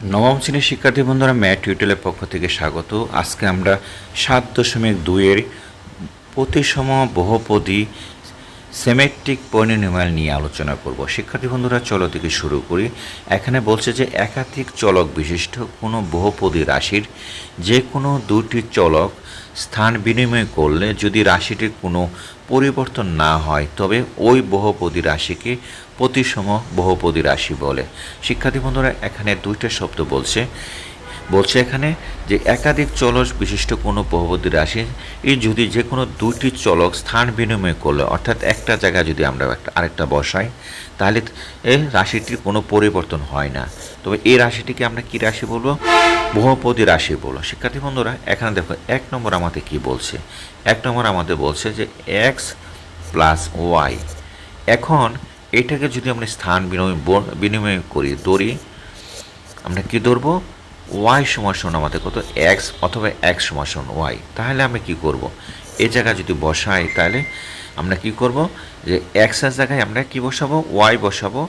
নবম শ্রেণির শিক্ষার্থী বন্ধুরা ম্যাট টিউটোরিয়ালের পক্ষ থেকে স্বাগত। আজকে আমরা সাত দশমিক দুইয়ের প্রতিসম বহুপদী সেমেট্রিক পলিনোমিয়াল নিয়ে আলোচনা করব। শিক্ষার্থী বন্ধুরা, চলো থেকে শুরু করি। এখানে বলছে যে একাধিক চলক বিশিষ্ট কোনো বহুপদী রাশির যে কোনো দুটি চলক স্থান বিনিময় করলে যদি রাশিটির কোনো পরিবর্তন না হয়, তবে ওই বহুপদী রাশিকে প্রতিসম বহুপদী রাশি বলে। শিক্ষার্থী বন্ধুরা, এখানে দুইটা শব্দ বলছে। বলছে এখানে যে একাধিক চলক বিশিষ্ট কোনো বহুপদী রাশি এই যদি যে কোনো দুইটি চলক স্থান বিনিময় করলে, অর্থাৎ একটা জায়গায় যদি আমরা একটা আরেকটা বসাই, তাহলে এই রাশিটির কোনো পরিবর্তন হয় না। তবে এই রাশিটিকে আমরা কি রাশি বলব? বহুপদী রাশি বলব। শিক্ষার্থী বন্ধুরা, এখানে দেখো, এক নম্বর আমাদের কি বলছে? এক নম্বর আমাদের বলছে যে এক্স প্লাস ওয়াই এখন এটাকে যদি আমরা স্থান বিনিময় বিনিময় করি, দড়ি, আমরা কি ধরবো ওয়াই সমান আমাদের কত? এক্স অথবা এক্স সমান ওয়াই তাহলে আমরা কি করব? এই জায়গায় যদি বসাই, তাহলে আমরা কি করব? যে এক্সের জায়গায় আমরা কি বসাবো? ওয়াই বসাবো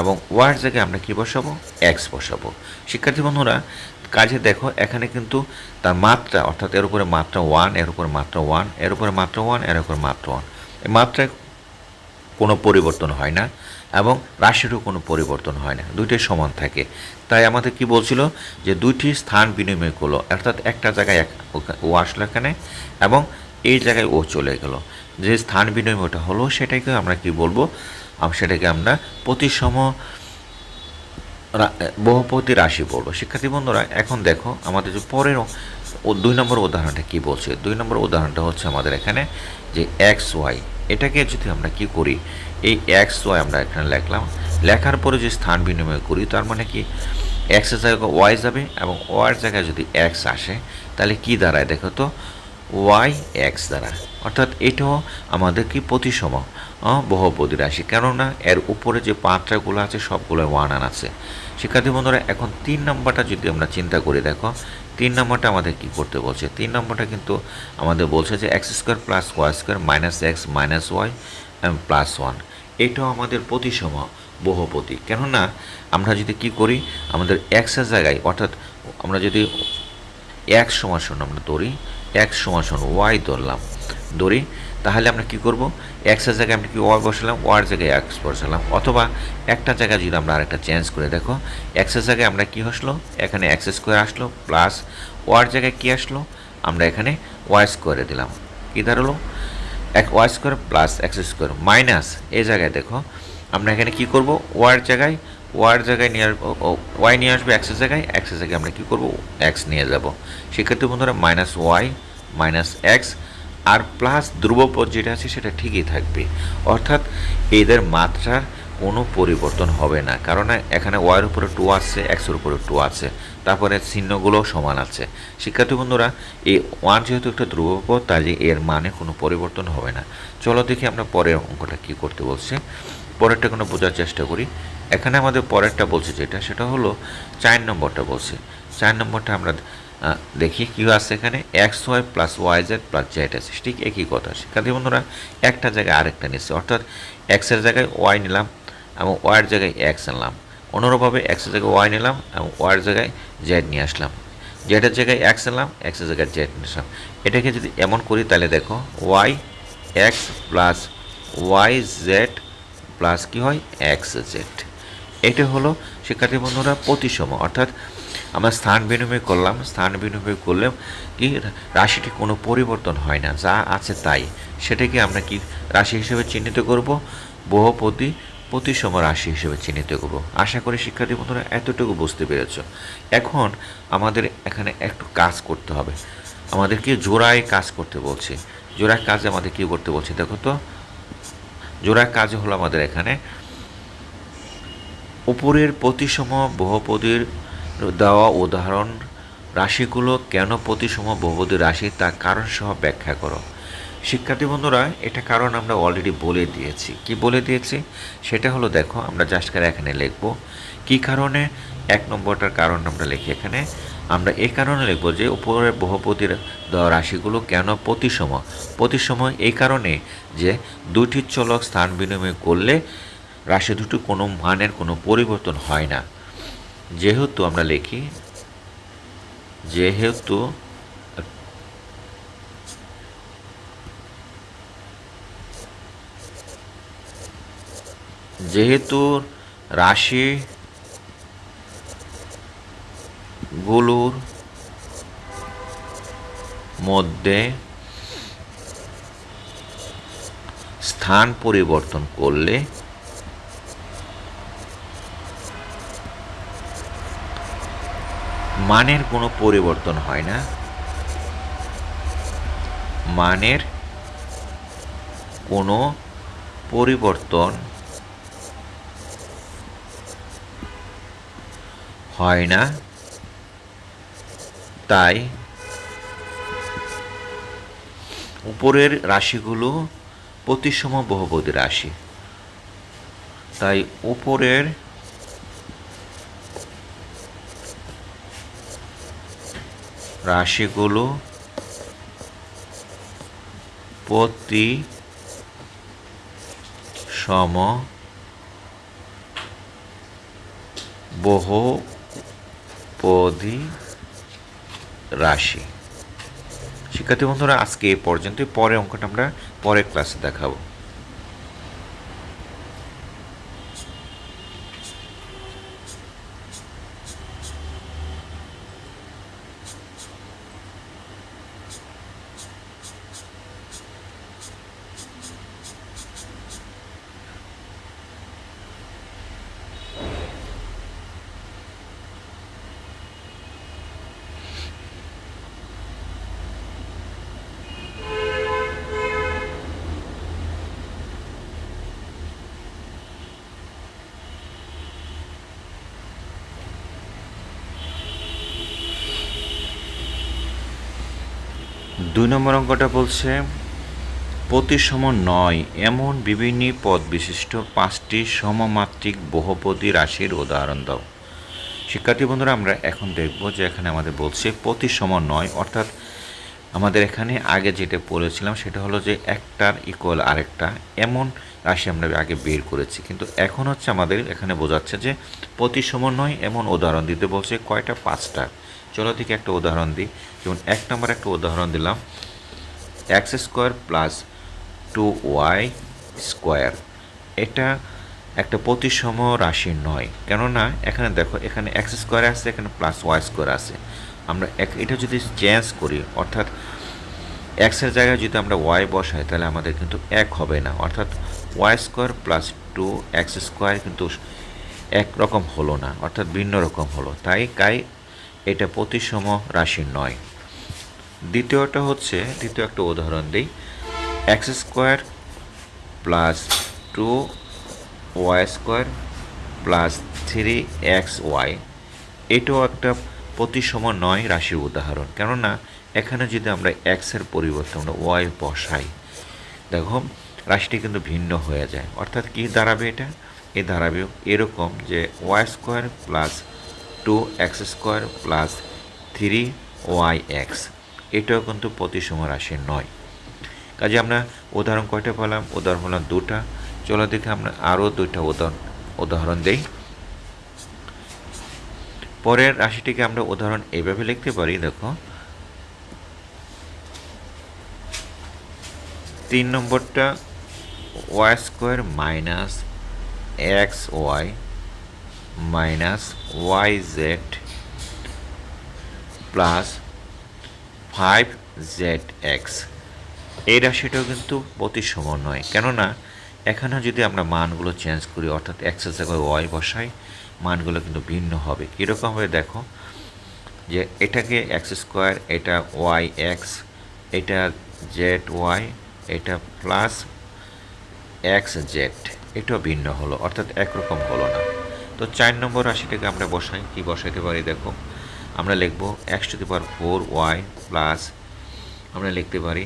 এবং ওয়াইয়ের জায়গায় আমরা কি বসাবো? এক্স বসাবো। শিক্ষার্থী বন্ধুরা, কাজে দেখো, এখানে কিন্তু তার মাত্রা, অর্থাৎ এর উপরে মাত্রা ওয়ানের উপরে মাত্রা ওয়ানের উপরে মাত্রা ওয়ানের উপরে মাত্রা ওয়ান এই মাত্রায় কোনো পরিবর্তন হয় না এবং রাশিরও কোনো পরিবর্তন হয় না। দুইটাই সমান থাকে। তাই আমাদের কি বলছিল যে দুইটি স্থান বিনিময় করল, অর্থাৎ একটা জায়গায় এক ও আসলো এখানে এবং এই জায়গায় ও চলে গেল। যে স্থান বিনিময়টা হলো সেটাকে আমরা কি বলব? সেটাকে আমরা প্রতিসম বহুপতি রাশি বলব। শিক্ষার্থী বন্ধুরা, এখন দেখো আমাদের যে পরের ও দুই নম্বর উদাহরণটা কি বলছে? দুই নম্বর উদাহরণটা হচ্ছে আমাদের এখানে যে এক্স ওয়াই এটাকে যদি আমরা কি করি, এই এক্স ওয়াই আমরা এখানে লেখলাম, লেখার পরে যে স্থান বিনিময় করি, তার মানে কি এক্সের জায়গায় ওয়াই যাবে এবং ওয়ার জায়গায় যদি এক্স আসে, তাহলে কি দাঁড়ায় দেখো তো? ওয়াই এক্স দ্বারা। অর্থাৎ এটাও আমাদের কি প্রতিসম বহুপদী রাশি। কেননা এর উপরে যে পাঁচটাগুলো আছে সবগুলো ওয়ান আন আছে। শিক্ষার্থী বন্ধুরা, এখন তিন নম্বরটা যদি আমরা চিন্তা করি, দেখো, তিন নম্বরটা আমাদের কি করতে বলছে? তিন নম্বরটা কিন্তু আমাদের বলছে যে x square plus y square minus x minus y plus one এটাও আমাদের প্রতিসম, বহুপদী। কেননা আমরা যদি কি করি, আমাদের এক্সের জায়গায়, অর্থাৎ আমরা যদি এক সমান সমান আমরা ধরি এক সমান সমান ওয়াই ধরলাম। ধরি, তাহলে আমরা কি করব? এক্সের জায়গায় আমরা কি ওয়াই বসালাম? ওয়ার জায়গায় এক্স বসালাম। অথবা একটা জায়গায় যদি আমরা আরেকটা চেঞ্জ করে, দেখো এক্সের জায়গায় আমরা কি আসলো? এখানে এক্স স্কোয়ার আসলো প্লাস ওয়ার জায়গায় কি আসলো? আমরা এখানে ওয়াই স্কোয়ারে দিলাম। কী দাঁড়াল? এক y square plus x square minus এই জায়গায় দেখো, আমরা এখানে কি করব? ওয়ার জায়গায় ওয়ার জায়গায় নিয়ে আসব ওয়াই নিয়ে আসবে, এক্সের জায়গায় এক্সের জায়গায় আমরা কী করব? এক্স নিয়ে যাব। সেক্ষেত্রে বন্ধুরা মাইনাস ওয়াই মাইনাস এক্স, আর প্লাস ধ্রুবপদ যেটা আছে সেটা ঠিকই থাকবে। অর্থাৎ এদের মাত্রার কোনো পরিবর্তন হবে না। কারণ এখানে ওয়াইয়ের উপরে টু আছে এক্সের উপরে টু আছে তারপরে চিহ্নগুলোও সমান আছে। শিক্ষার্থী বন্ধুরা, এই ওয়ান যেহেতু একটা ধ্রুবপদ তাই এর মানে কোনো পরিবর্তন হবে না। চলো দেখি আমরা পরের অঙ্কটা কি করতে বলছে। পরেরটা কোনো বোঝার চেষ্টা করি। এখানে আমাদের পরেরটা বলছে যেটা, সেটা হলো চার নম্বরটা বলছে। চার নম্বরটা আমরা দেখি কী আছে এখানে। X y plus y z plus z আছে, ঠিক একই কথা শিক্ষার্থী বন্ধুরা, একটা জায়গায় আরেকটা নিচ্ছে, অর্থাৎ এক্সের জায়গায় ওয়াই নিলাম এবং ওয়াইয়ের জায়গায় এক্স আনলাম। অনুরূপভাবে এক্সের জায়গায় ওয়াই নিলাম এবং ওয়াইয়ের জায়গায় জেড নিয়ে আসলাম। জেডের জায়গায় এক্স আনলাম, এক্সের জায়গায় জেড নিয়ে আসলাম। এটাকে যদি এমন করি, তাহলে দেখো, y x plus y z plus কী হয়? X z. এটা হলো, শিক্ষার্থী বন্ধুরা, প্রতিসম। অর্থাৎ আমরা স্থান বিনিময় করলাম, স্থান বিনিময় করলে কি রাশিটি কোনো পরিবর্তন হয় না, যা আছে তাই। সেটাকে আমরা কি রাশি হিসেবে চিহ্নিত করব? বহুপতি প্রতিসম রাশি হিসেবে চিহ্নিত করব। আশা করি শিক্ষার্থী বন্ধুরা, এতটুকু বুঝতে পেরেছ। এখন আমাদের এখানে একটু কাজ করতে হবে। আমাদেরকে জোড়ায় কাজ করতে বলছে। জোড়ায় কাজে আমাদের কি করতে বলছে? দেখো তো, জোড়ায় কাজ হলো আমাদের এখানে উপরের প্রতিসম বহুপদীর দেওয়া উদাহরণ, রাশিগুলো কেন প্রতিসম বহুপদী রাশি তা কারণ সহ ব্যাখ্যা করো। শিক্ষার্থী বন্ধুরা, এটা কারণ আমরা অলরেডি বলে দিয়েছি। কি বলে দিয়েছি? সেটা হলো দেখো, আমরা জাস্ট এখানে লিখব। কি কারণে? এক নম্বরটার কারণ আমরা লিখি এখানে। আমরা এই কারণে লিখব যে উপরের বহুপদীর দেওয়া রাশিগুলো কেন প্রতিসম? প্রতিসম এই কারণে যে দুটি চলক স্থান বিনিময় করলে রাশি দুটো কোনো মানের কোনো পরিবর্তন হয় না। যেহেতু আমরা লিখি, যেহেতু যেহেতু রাশি গুলোর মধ্যে স্থান পরিবর্তন করলে মানের কোনো পরিবর্তন হয় না। মানের কোনো পরিবর্তন হয় না। তাই উপরের রাশিগুলো প্রতিসম বহুপদী রাশি। তাই উপরের রাশিগুলো প্রতি সম বহু বহুপদী রাশি। শিক্ষার্থী বন্ধুরা, আজকে এই পর্যন্ত পরে অঙ্কটা আমরা পরের ক্লাসে দেখাবো। দুই নম্বর অঙ্কটা বলছে প্রতিসম নয়, এমন বিভিন্ন পদ বিশিষ্ট পাঁচটি সমমাত্রিক বহুপদী রাশির উদাহরণ দাও। শিক্ষার্থী বন্ধুরা, আমরা এখন দেখব যে এখানে আমাদের বলছে প্রতিসম নয়, অর্থাৎ আমাদের এখানে আগে যেটা পড়েছিলাম সেটা হলো যে একটার ইকুয়াল আরেকটা, এমন রাশি আমরা আগে বের করেছি। কিন্তু এখন হচ্ছে আমাদের এখানে বোঝাচ্ছে যে প্রতিসম নয়, এমন উদাহরণ দিতে বলছে কয়টা? পাঁচটা। চলো থেকে একটা উদাহরণ দিই। যেমন এক নম্বর একটা উদাহরণ দিলাম। X square plus two y square এটা একটা প্রতিসম রাশি নয়। কেননা এখানে দেখো, এখানে এক্স স্কোয়ার আছে, এখানে প্লাস ওয়াই স্কোয়ার আছে। আমরা এক এটা যদি চেঞ্জ করি, অর্থাৎ এক্সের জায়গায় যদি আমরা ওয়াই বসাই, তাহলে আমাদের কিন্তু এক হবে না। অর্থাৎ y square plus two x square কিন্তু একরকম হলো না, অর্থাৎ ভিন্ন রকম হলো। তাই কাই এটা প্রতিসম রাশি নয়। দ্বিতীয়টা হচ্ছে, দ্বিতীয় একটা উদাহরণ দিই। X square plus two y square plus three x y. এটাও একটা প্রতিসম নয় রাশির উদাহরণ। কেননা, এখানে যদি আমরা এক্সের পরিবর্তে আমরা ওয়াই বসাই, দেখো, রাশিটি কিন্তু ভিন্ন হয়ে যায়। অর্থাৎ কি দাঁড়াবে এটা? এ দাঁড়াবে এরকম যে y square plus two x square plus three y x এটাও কিন্তু প্রতিসম রাশি নয়। কাজে আমরা উদাহরণ কয়টা পেলাম? উদাহরণ হলাম দুটা। চলো দেখে আমরা আরও দুইটা উদাহরণ উদাহরণ দেই। পরের রাশিটিকে আমরা উদাহরণ এইভাবে লিখতে পারি, দেখো। তিন নম্বরটা y square minus x y minus y z plus five z x এই রাশিটাও কিন্তু প্রতিসম নয়। কেননা, এখানে যদি আমরা মানগুলো চেঞ্জ করি, অর্থাৎ এক্সের জায়গায় ওয়াই বসাই, মানগুলো কিন্তু ভিন্ন হবে। কীরকম হবে দেখো, যে এটাকে এক্স স্কোয়ার এটা ওয়াই এক্স এটা জেড ওয়াই এটা প্লাস এক্স জেড এটাও ভিন্ন হলো। অর্থাৎ একরকম হলো না। তো চার নম্বর রাশিটাকে আমরা বসাই। কি বসাইতে পারি? দেখো, আমরা লিখব x to the power four y plus আমরা লিখতে পারি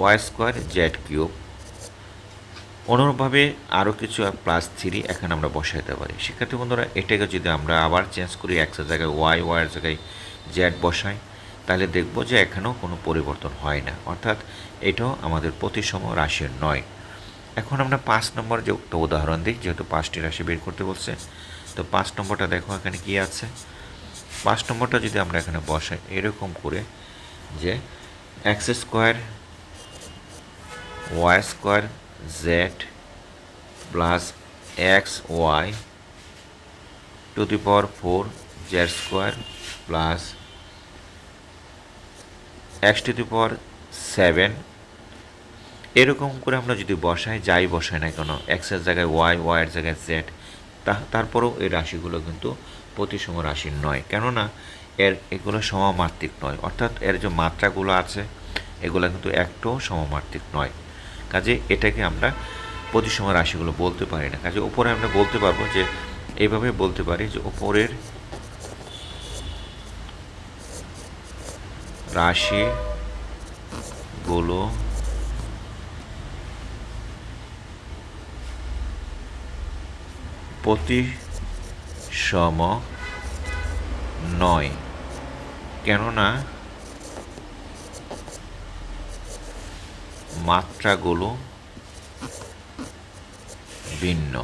ওয়াই স্কোয়ার জেড কিউব অনুরূপভাবে আরও কিছু প্লাস থ্রি এখানে আমরা বসাইতে পারি। শিক্ষার্থী বন্ধুরা, এটাকে যদি আমরা আবার চেঞ্জ করি এক্সের জায়গায় ওয়াই ওয়াইয়ের জায়গায় জেড বসাই, তাহলে দেখব যে এখানেও কোনো পরিবর্তন হয় না। অর্থাৎ এটাও আমাদের প্রতিসম রাশির নয়। এখন আমরা পাঁচ নম্বর যে একটা উদাহরণ দিই, যেহেতু পাঁচটি রাশি বের করতে বলছে, তো পাঁচ নম্বরটা দেখো এখানে কি আছে। পাঁচ নম্বরটা যদি আমরা এখানে বসাই, এরকম করে যে x square y square z plus x y to the power four z square plus x to the power seven এরকম করে আমরা যদি বসাই, যাই বসাই না কেন এক্সের জায়গায় ওয়াই ওয়াইয়ের জায়গায় জেড তা, তারপরেও এই রাশিগুলো কিন্তু প্রতিসম রাশি নয়। কেননা এর এগুলো সমমাত্রিক নয়। অর্থাৎ এর যে মাত্রাগুলো আছে, এগুলো কিন্তু একটাও সমমাত্রিক নয়। কাজে এটাকে আমরা প্রতিসম রাশিগুলো বলতে পারি না। কাজে উপরে আমরা বলতে পারব যে এইভাবে বলতে পারি যে উপরের রাশিগুলো প্রতিসম নয়। কেননা মাত্রাগুলো ভিন্ন।